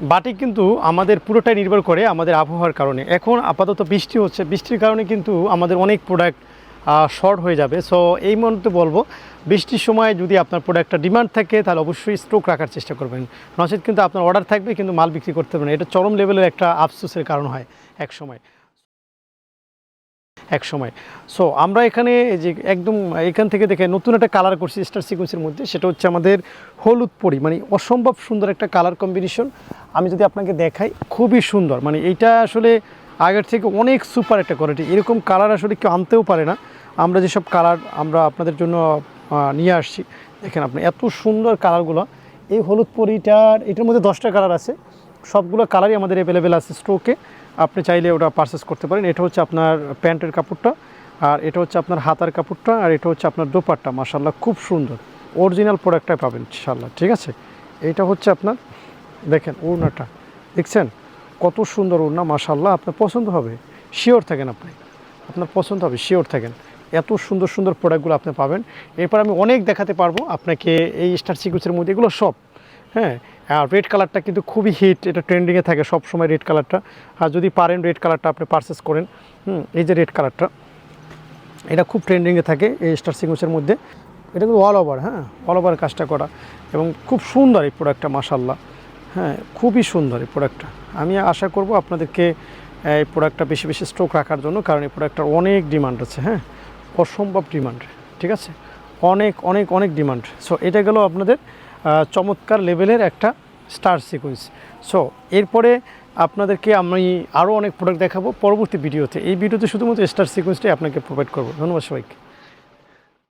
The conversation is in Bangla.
বাটিক কিন্তু আমাদের পুরোটাই নির্ভর করে আমাদের আবহাওয়ার কারণে। এখন আপাতত বৃষ্টি হচ্ছে। বৃষ্টির কারণে কিন্তু আমাদের অনেক প্রোডাক্ট শর্ট হয়ে যাবে। সো এই মুহূর্তে বলব, বৃষ্টির সময় যদি আপনার প্রোডাক্টটা ডিমান্ড থাকে, তাহলে অবশ্যই স্টক রাখার চেষ্টা করবেন। নচেত কিন্তু আপনার অর্ডার থাকবে, কিন্তু মাল বিক্রি করতে পারবেন। এটা চরম লেভেলের একটা আফসোসের কারণ হয় এক সময়। এক সময়। সো আমরা এখানে যে একদম এখান থেকে দেখে নতুন একটা কালার করছি স্টার সিকোয়েন্সের মধ্যে। সেটা হচ্ছে আমাদের হলুদ পরি মানে অসম্ভব সুন্দর একটা কালার কম্বিনেশন আমি যদি আপনাকে দেখাই, খুবই সুন্দর। মানে এইটা আসলে আগের থেকে অনেক সুপার একটা কোয়ালিটি এরকম কালার আসলে কেউ আনতেও পারে না। আমরা যেসব কালার আমরা আপনাদের জন্য নিয়ে আসছি, দেখেন আপনি এত সুন্দর কালারগুলো এই হলুদ পরিটার, এটার মধ্যে দশটা কালার আছে। সবগুলো কালারই আমাদের অ্যাভেলেবেল আছে স্টোকে আপনি চাইলে ওটা পারচেস করতে পারেন। এটা হচ্ছে আপনার প্যান্টের কাপড়টা, আর এটা হচ্ছে আপনার হাতার কাপড়টা, আর এটা হচ্ছে আপনার দোপাট্টা। মাসাল্লাহ খুব সুন্দর। অরিজিনাল প্রোডাক্টটাই পাবেন ইনশাল্লাহ ঠিক আছে? এইটা হচ্ছে আপনার দেখেন ওড়নাটা। দেখছেন? কত সুন্দর ওড়না মাসাল্লাহ আপনার পছন্দ হবে। শিওর থাকেন আপনি। আপনার পছন্দ হবে শিওর থাকেন। এত সুন্দর সুন্দর প্রোডাক্টগুলো আপনি পাবেন। এরপর আমি অনেক দেখাতে পারব আপনাকে এই স্টার সিকুয়েন্সের মধ্যে। এগুলো সব হ্যাঁ? আর রেড কালারটা কিন্তু খুবই হিট এটা ট্রেন্ডিংয়ে থাকে সব সময় রেড কালারটা আর যদি পারেন রেড কালারটা আপনি পারচেস করেন, হুম, এই যে রেড কালারটা এটা খুব ট্রেন্ডিংয়ে থাকে এই স্টার সিকুয়েন্সের মধ্যে। এটা কিন্তু অল ওভার হ্যাঁ? অল ওভার কাজটা করা। এবং খুব সুন্দর এই প্রোডাক্টটা মাসাল্লাহ হ্যাঁ খুবই সুন্দর এই প্রোডাক্টটা আমি আশা করব আপনাদেরকে এই প্রোডাক্টটা বেশি বেশি স্টক রাখার জন্য, কারণ এই প্রোডাক্টটার অনেক ডিমান্ড আছে হ্যাঁ? অসম্ভব ডিমান্ড ঠিক আছে? অনেক অনেক অনেক ডিমান্ড সো এটা গেল আপনাদের চমৎকার লেভেলের একটা স্টার সিকোয়েন্স সো এরপরে আপনাদেরকে আমি আরও অনেক প্রোডাক্ট দেখাবো পরবর্তী ভিডিওতে এই ভিডিওতে শুধুমাত্র স্টার সিকোয়েন্সটাই আপনাকে প্রোভাইড করব। ধন্যবাদ সবাইকে।